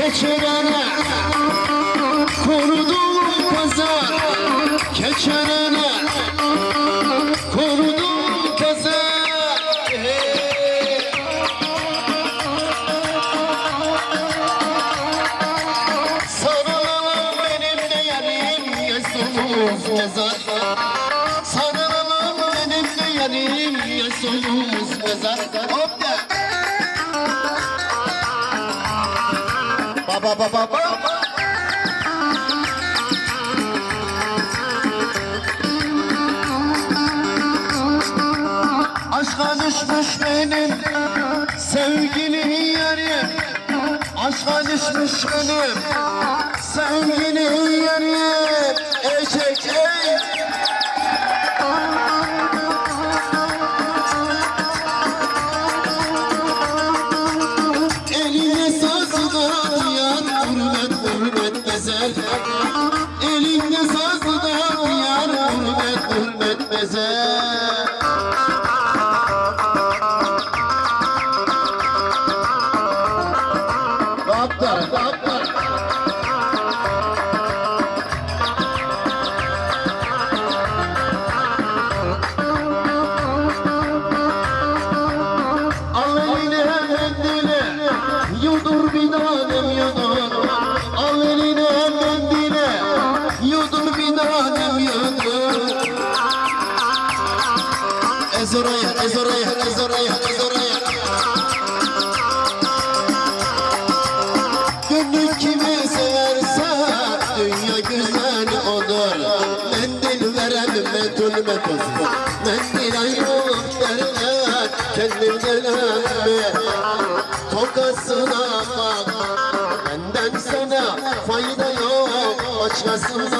Keçerene Korudum pazar. Keçerene Korudum pazar. Hey. Sarılalım benim de yarim Yazımız mezar Sarılalım benim de yarim Yazımız mezar Hop ya Baba baba baba Aşka düşmüş benim sevgili yarim Aşka düşmüş benim sevgili yarim Eşek ey হইতেছে doctor doctor Ez oraya, ez oraya, ez oraya, ez oraya. Gönlün kimi severse dünya güzel odur Mendil veren metül metoz Mendil ayrılık derler kendimden öpme Tokasına bak Benden sana fayda yok. Başkasına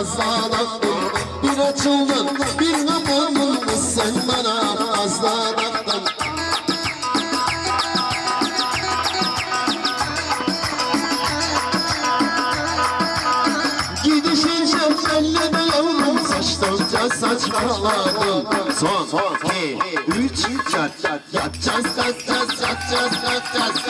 bana fazlalattın Bir açıldın bir kapandın sen bana fazlalattın Gidişin şefelle de yavrum saçtanca saçmaladın Son, son, iki, üç, dört Yatacağız, yatacağız, kalkacağız Yatacağız,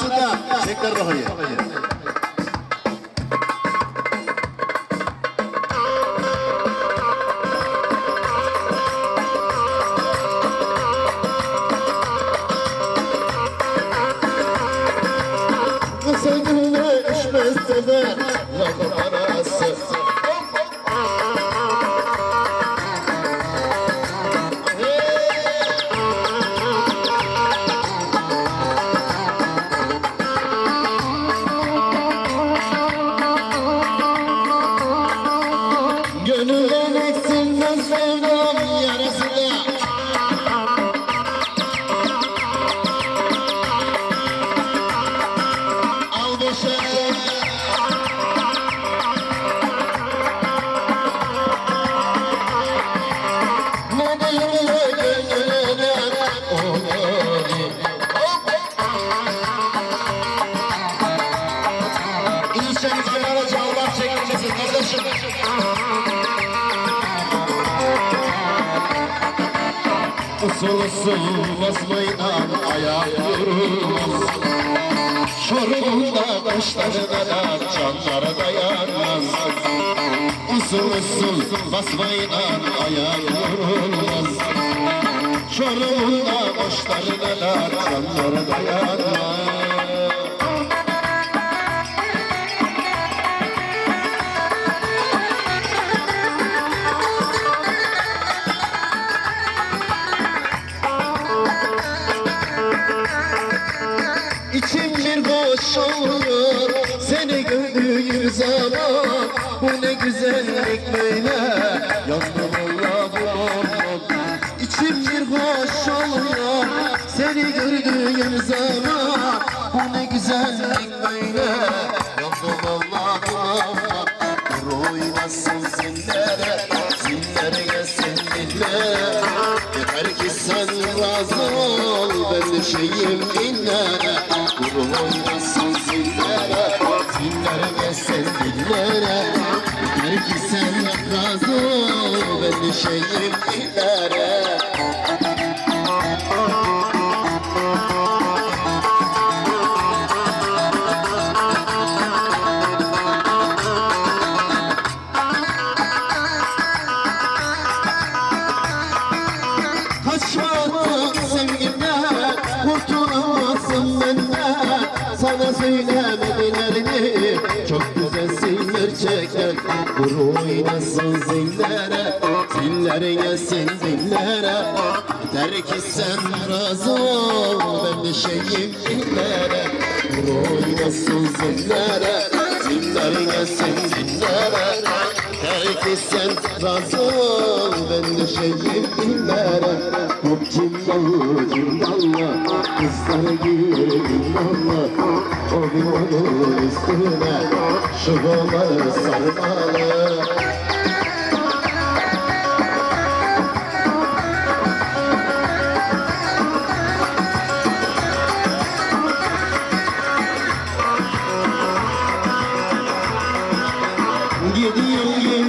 Sudha से कर रही है Usul usul basmaydan ayak yürümez Çorum'da kışlarına da canlara dayanmaz. Usul usul basmayla ayak yorulmaz Çorum'da boşlar neler canlara dayanmaz oluyor Seni gördüğüm zaman Bu ne güzellik böyle Yandım İçim bir oluyor Seni gördüğüm zaman Bu ne güzellik böyle Yandım Allah bu Dur oynasın gelsin dillere Yeter ki sen razı Ben düşeyim inlere oynasın Dillere Yeter ki sen razı ol Ben düşeyim inlere gerçekten Vur oynasın zillere Zillere gelsin zillere Yeter ki sen razı ol Ben de şeyim zillere Vur oynasın zillere Zillere gelsin zillere Yeter ki sen razı ol Ben de şeyim zillere Hop cimballı cimballı Kızlar giyer cimballı Onun üstüne kolları sarmalı geliyorum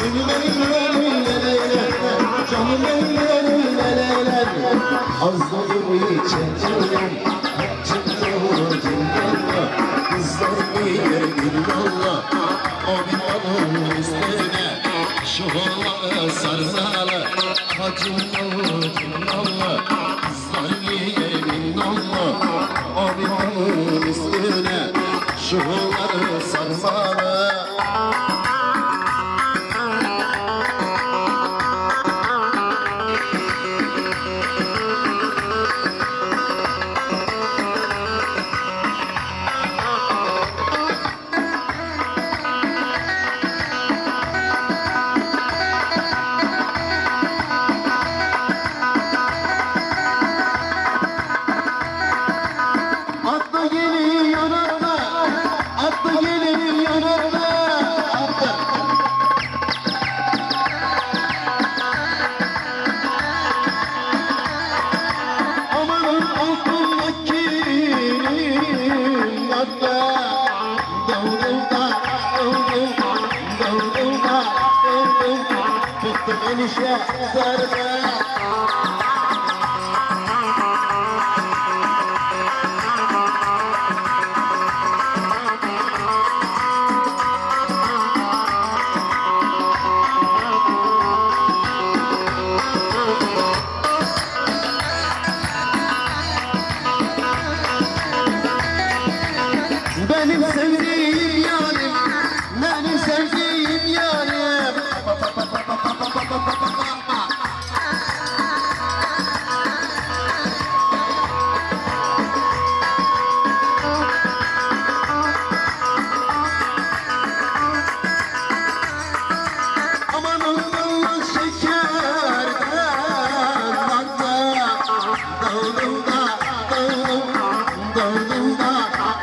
Benim elim leyler Canım elim leyler Az Bir illallah O bir onun üstüne Şu kolları sarmalı Hacım olur cimdalla Kızlar bir illallah O bir onun üstüne Şu Tuttu enişte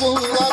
Whoa, whoa.